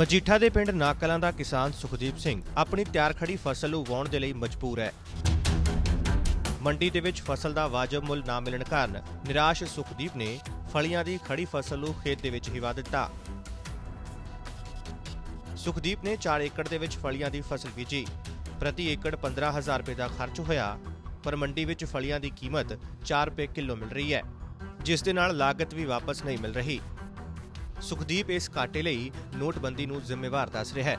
ਮਜੀਠਾ ਦੇ ਪਿੰਡ ਨਾਕਲਾਂ ਦਾ ਕਿਸਾਨ ਸੁਖਦੀਪ ਸਿੰਘ ਆਪਣੀ ਤਿਆਰ ਖੜੀ ਫਸਲ ਨੂੰ ਵਾਉਣ ਦੇ ਲਈ ਮਜਬੂਰ ਹੈ। ਮੰਡੀ ਦੇ ਵਿੱਚ ਫਸਲ ਦਾ ਵਾਜਬ ਮੁੱਲ ਨਾ ਮਿਲਣ ਕਾਰਨ ਨਿਰਾਸ਼ ਸੁਖਦੀਪ ਨੇ ਫਲੀਆਂ ਦੀ ਖੜੀ ਫਸਲ ਨੂੰ ਖੇਤ ਦੇ ਵਿੱਚ ਹੀ ਵਾ ਦਿੱਤਾ। ਸੁਖਦੀਪ ਨੇ 4 ਏਕੜ ਦੇ ਵਿੱਚ ਫਲੀਆਂ ਦੀ ਫਸਲ ਬੀਜੀ। ਪ੍ਰਤੀ ਏਕੜ 15000 ਰੁਪਏ ਦਾ ਖਰਚ ਹੋਇਆ, ਪਰ ਮੰਡੀ ਵਿੱਚ ਫਲੀਆਂ ਦੀ ਕੀਮਤ 4 ਰੁਪਏ ਕਿਲੋ ਮਿਲ ਰਹੀ ਹੈ, ਜਿਸ ਦੇ ਨਾਲ ਲਾਗਤ ਵੀ ਵਾਪਸ ਨਹੀਂ ਮਿਲ ਰਹੀ। ਸੁਖਦੀਪ ਇਸ ਘਾਟੇ ਲਈ ਨੋਟਬੰਦੀ ਨੂੰ ਜ਼ਿੰਮੇਵਾਰ ਦੱਸ ਰਿਹਾ ਹੈ।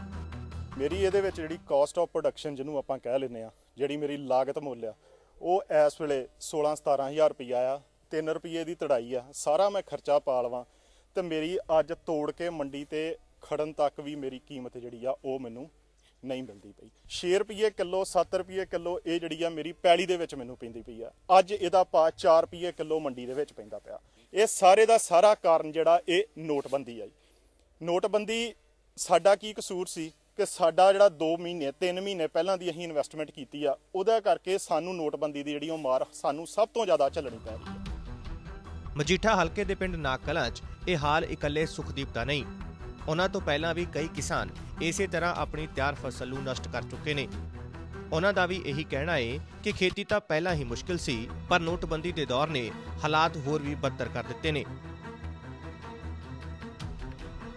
ਮੇਰੀ ਇਹਦੇ ਵਿੱਚ ਜਿਹੜੀ ਕਾਸਟ ਆਫ ਪ੍ਰੋਡਕਸ਼ਨ ਜਿਹਨੂੰ ਆਪਾਂ ਕਹਿ ਲੈਂਦੇ ਆ ਜਿਹੜੀ ਮੇਰੀ ਲਾਗਤ ਮੁੱਲ ਆ, ਉਹ ਇਸ ਵੇਲੇ 16 17000 ਰੁਪਈਆ ਆ 3 ਰੁਪਏ ਦੀ ਤੜਾਈ ਆ, ਸਾਰਾ ਮੈਂ ਖਰਚਾ ਪਾ ਲਵਾਂ ਤੇ ਮੇਰੀ ਅੱਜ ਤੋੜ ਕੇ ਮੰਡੀ ਤੇ ਖੜਨ ਤੱਕ ਵੀ ਮੇਰੀ ਕੀਮਤ ਜਿਹੜੀ ਆ, ਉਹ ਮੈਨੂੰ ਨਹੀਂ ਮਿਲਦੀ ਪਈ। 6 ਰੁਪਏ ਕਿਲੋ 7 ਰੁਪਏ ਕਿਲੋ ਇਹ ਜਿਹੜੀ ਆ ਮੇਰੀ ਪੈਲੀ ਦੇ ਵਿੱਚ ਮੈਨੂੰ ਪੈਂਦੀ ਪਈ ਆ। ਅੱਜ ਇਹਦਾ ਭਾਅ 4 ਰੁਪਏ ਕਿਲੋ ਮੰਡੀ ਦੇ ਵਿੱਚ ਪੈਂਦਾ ਪਿਆ। ਇਹ ਸਾਰੇ ਦਾ ਸਾਰਾ ਕਾਰਨ ਜਿਹੜਾ ਇਹ ਨੋਟਬੰਦੀ ਆ ਜੀ। ਨੋਟਬੰਦੀ ਸਾਡਾ ਕੀ ਕਸੂਰ ਸੀ ਕਿ ਸਾਡਾ ਜਿਹੜਾ 2 ਮਹੀਨੇ 3 ਮਹੀਨੇ ਪਹਿਲਾਂ ਦੀ ਅਸੀਂ ਇਨਵੈਸਟਮੈਂਟ ਕੀਤੀ ਆ, ਉਹਦਾ ਕਰਕੇ ਸਾਨੂੰ ਨੋਟਬੰਦੀ ਦੀ ਜਿਹੜੀ ਉਹ ਮਾਰ ਸਾਨੂੰ ਸਭ ਤੋਂ ਜ਼ਿਆਦਾ ਝੱਲਣੀ ਪੈ ਰਹੀ ਹੈ ਮਜੀਠਾ ਹਲਕੇ ਦੇ ਪਿੰਡ ਨਾਕਲਾਂ 'ਚ ਇਹ ਹਾਲ ਇਕੱਲੇ ਸੁਖਦੀਪ ਦਾ ਨਹੀਂ ਉਹਨਾਂ ਤੋਂ ਪਹਿਲਾਂ ਵੀ ਕਈ ਕਿਸਾਨ ਇਸੇ ਤਰ੍ਹਾਂ ਆਪਣੀ ਤਿਆਰ ਫਸਲ ਨੂੰ ਨਸ਼ਟ ਕਰ ਚੁੱਕੇ ਨੇ। ਉਹਨਾਂ ਦਾ ਵੀ ਇਹੀ ਕਹਿਣਾ ਹੈ ਕਿ ਖੇਤੀ ਤਾਂ ਪਹਿਲਾਂ ਹੀ ਮੁਸ਼ਕਿਲ ਸੀ, ਪਰ ਨੋਟਬੰਦੀ ਦੇ ਦੌਰ ਨੇ ਹਾਲਾਤ ਹੋਰ ਵੀ ਬਦਤਰ ਕਰ ਦਿੱਤੇ ਨੇ।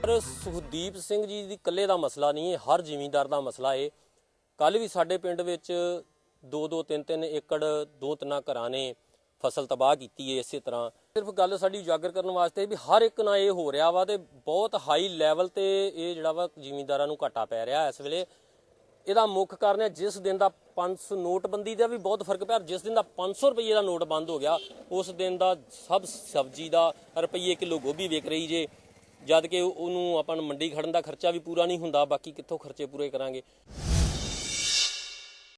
ਪਰ ਸੁਖਦੀਪ ਸਿੰਘ ਜੀ ਦੀ ਇਕੱਲੇ ਦਾ ਮਸਲਾ ਨਹੀਂ ਹੈ ਹਰ ਜ਼ਿਮੀਂਦਾਰ ਦਾ ਮਸਲਾ ਹੈ ਕੱਲ ਵੀ ਸਾਡੇ ਪਿੰਡ ਵਿੱਚ 2-2 3-3 ਏਕੜ ਦੋ ਤਿੰਨਾਂ ਘਰਾਂ ਨੇ ਫਸਲ ਤਬਾਹ ਕੀਤੀ ਹੈ ਇਸੇ ਤਰ੍ਹਾਂ। ਸਿਰਫ ਗੱਲ ਸਾਡੀ ਉਜਾਗਰ ਕਰਨ ਵਾਸਤੇ ਵੀ ਹਰ ਇੱਕ ਨਾਲ ਇਹ ਹੋ ਰਿਹਾ ਵਾ ਤੇ ਬਹੁਤ ਹਾਈ ਲੈਵਲ ਤੇ ਇਹ ਜਿਹੜਾ ਵਾ ਜ਼ਿਮੀਂਦਾਰਾਂ ਨੂੰ ਘਾਟਾ ਪੈ ਰਿਹਾ ਇਸ ਵੇਲੇ। ਇਹਦਾ ਮੁੱਖ ਕਾਰਨ ਹੈ ਜਿਸ ਦਿਨ ਦਾ 500 ਨੋਟਬੰਦੀ ਦਾ ਵੀ ਬਹੁਤ ਫ਼ਰਕ ਪਿਆ ਜਿਸ ਦਿਨ ਦਾ 500 ਰੁਪਏ ਦਾ ਨੋਟ ਬੰਦ ਹੋ ਗਿਆ, ਉਸ ਦਿਨ ਦਾ ਸਭ ਸਬਜ਼ੀ ਦਾ ਰੁਪਈਏ ਕਿਲੋ ਗੋਭੀ ਵਿਕ ਰਹੀ ਜੇ, ਜਦ ਕਿ ਉਹਨੂੰ ਆਪਾਂ ਨੂੰ ਮੰਡੀ ਖੜਨ ਦਾ ਖਰਚਾ ਵੀ ਪੂਰਾ ਨਹੀਂ ਹੁੰਦਾ, ਬਾਕੀ ਕਿੱਥੋਂ ਖਰਚੇ ਪੂਰੇ ਕਰਾਂਗੇ?